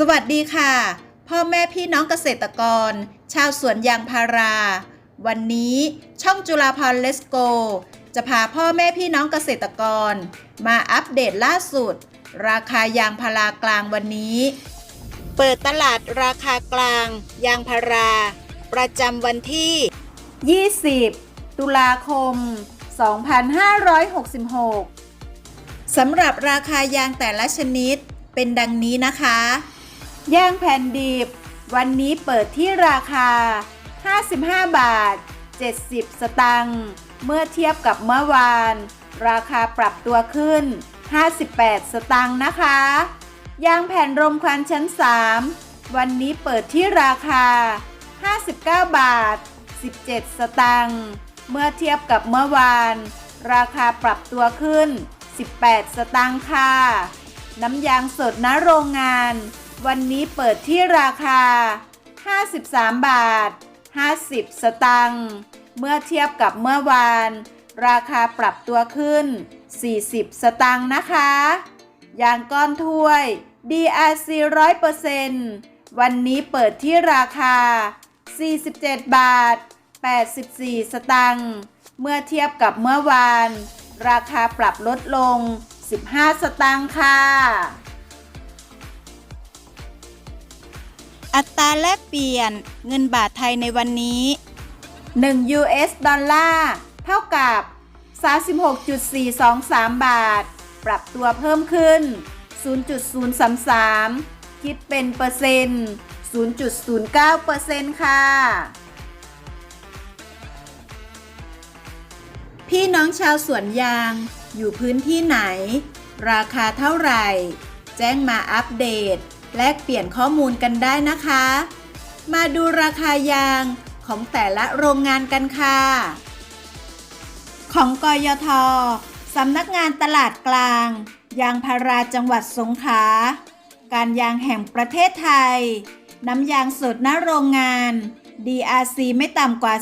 สวัสดีค่ะ พ่อแม่พี่น้องเกษตรกร ชาวสวนยางพารา วันนี้ช่องจุฬาพรเลสโก จะพาพ่อแม่พี่น้องเกษตรกร มาอัปเดตล่าสุด ราคายางพารากลางวันนี้ เปิดตลาดราคากลาง ยางพารา ประจำวันที่ 20 ตุลาคม 2566สำหรับราคายางแต่ละชนิดเป็นดังนี้นะคะ ย่างแผ่นดิบ วันนี้เปิดที่ราคา 55 บาท 70 สตังค์เมื่อเทียบกับเมื่อวาน ราคาปรับตัวขึ้น 58 สตังค์นะคะ ยางแผ่นรมควันชั้น 3 วันนี้เปิดที่ราคา 59 บาท 17 สตังค์เมื่อเทียบกับเมื่อวาน ราคาปรับตัวขึ้น 18 สตังค์ค่ะ น้ำยางสดณโรงงาน วันนี้เปิดที่ราคา 53 บาท 50 สตังค์ เมื่อเทียบกับเมื่อวาน ราคาปรับตัวขึ้น 40 สตังค์นะคะ ยางก้อนถ้วย DRC 100%วันนี้เปิดที่ราคา 47 บาท 84 สตังค์ เมื่อเทียบกับเมื่อวาน ราคาปรับลดลง 15 สตางค์ค่ะ อัตราแลกเปลี่ยนเงินบาทไทยในวันนี้ 1 US ดอลลาร์เท่ากับ 36.423 บาท ปรับตัวเพิ่มขึ้น 0.033 คิดเป็นเปอร์เซ็นต์ 0.09เปอร์เซ็นต์ค่ะ พี่น้องชาวสวนยางอยู่พื้นที่ไหน ราคาเท่าไหร่ แจ้งมาอัปเดต แลกเปลี่ยนข้อมูลกันได้นะคะ มาดูราคายางของแต่ละโรงงานกันค่ะ ของกยทสำนักงานตลาดกลาง ยางพาราจังหวัดสงขลาการยางแห่งประเทศไทย น้ำยางสดณโรงงาน DRC ไม่ต่ำกว่า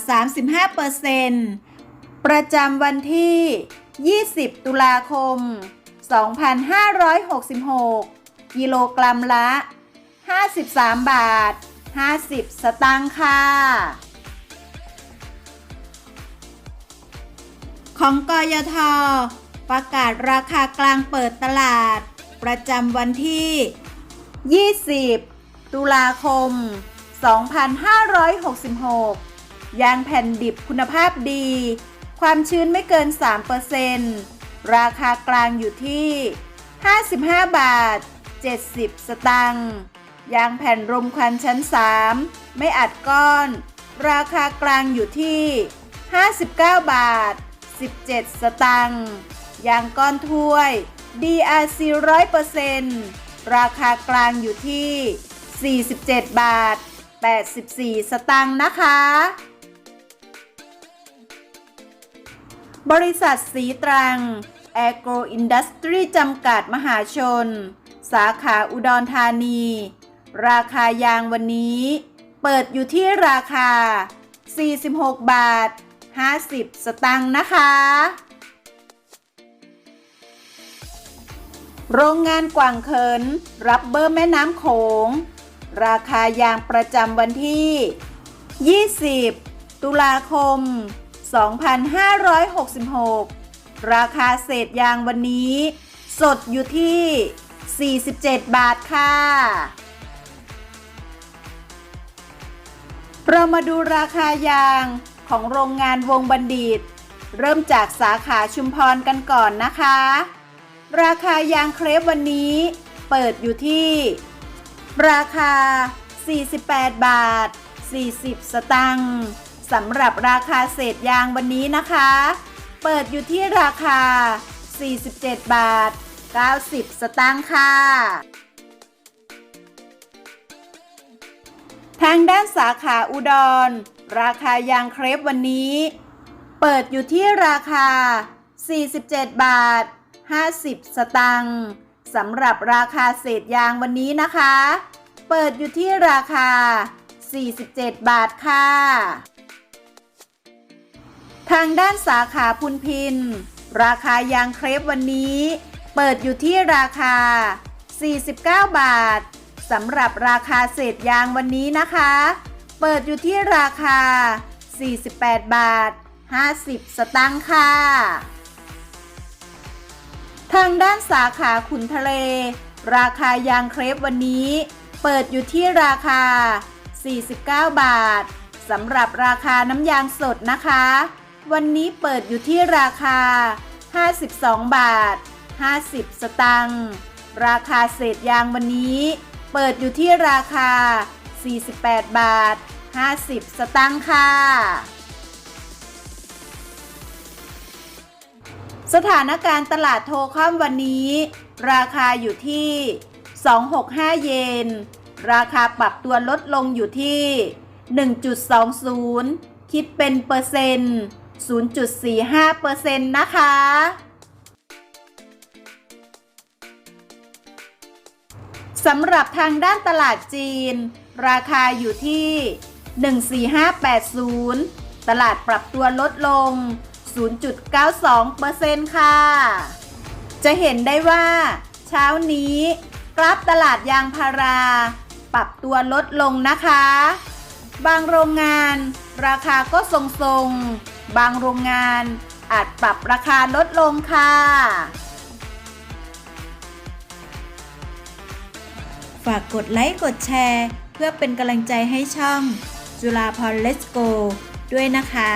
35%ประจำวันที่ 20 ตุลาคม 2566 กิโลกรัมละ 53 บาท 50 สตางค์ค่ะ ของกยท ประกาศราคากลางเปิดตลาด ประจำวันที่ 20 ตุลาคม 2566 ยางแผ่นดิบคุณภาพดี ความชื้นไม่เกิน 3%ราคากลางอยู่ที่ 55 บาท 70 สตังค์ยางแผ่นรมควันชั้น 3 ไม่อัดก้อน ราคากลางอยู่ที่ 59 บาท 17 สตังค์ยางก้อนถ้วย DRC 100%ราคากลางอยู่ที่ 47 บาท 84 สตังค์นะคะ บริษัทสีตรัง แอโกรอินดัสตรีจำกัดมหาชน สาขาอุดรธานี ราคายางวันนี้ เปิดอยู่ที่ราคา 46 บาท 50 สตังค์นะคะ โรงงานกว่างเขิน รับเบอร์แม่น้ำโขง ราคายางประจำวันที่ 20 ตุลาคม 2566 ราคาเศษยางวันนี้ สดอยู่ที่ 47 บาทค่ะ เรามาดูราคายางของโรงงานวงบัณฑิต เริ่มจากสาขาชุมพรกันก่อนนะคะ ราคายางเครปวันนี้เปิดอยู่ที่ ราคา 48 บาท 40 สตังค์สำหรับราคาเศษยางวันนี้นะคะ เปิดอยู่ที่ราคา 47 บาท 90 สตางค์ค่ะ ทางด้านสาขาอุดร ราคายางเครปวันนี้ เปิดอยู่ที่ราคา 47 บาท 50 สตังค์สำหรับราคาเศษยางวันนี้นะคะ เปิดอยู่ที่ราคา 47 บาทค่ะ ทางด้านสาขาพุนพิน ราคายางเครปวันนี้ เปิดอยู่ที่ราคา 49 บาทสำหรับราคาเศษยางวันนี้นะคะ เปิดอยู่ที่ราคา 48 บาท 50 สตางค์ค่ะ ทางด้านสาขาขุนทะเล ราคายางเครปวันนี้ เปิดอยู่ที่ราคา 49 บาทสำหรับราคาน้ำยางสดนะคะ วันนี้เปิดอยู่ที่ราคา 52 บาท 50 สตังค์ราคาเศษยางวันนี้ เปิดอยู่ที่ราคา 48 บาท 50 สตังค์ค่ะ สถานการณ์ตลาดโทคอมวันนี้ ราคาอยู่ที่ 265 เยน ราคาปรับตัวลดลงอยู่ที่ 1.20 คิดเป็นเปอร์เซ็นต์0.45เปอร์เซ็นต์นะคะ สำหรับทางด้านตลาดจีน ราคาอยู่ที่ 14580 ตลาดปรับตัวลดลง 0.92%ค่ะ จะเห็นได้ว่า เช้านี้ กราฟตลาดยางพารา ปรับตัวลดลงนะคะ บางโรงงาน ราคาก็ทรงๆ บางโรงงานอาจปรับราคาลดลงค่ะ ฝากกดไลค์กดแชร์ เพื่อเป็นกำลังใจให้ช่อง จุฬาพรเลสโกด้วยนะคะ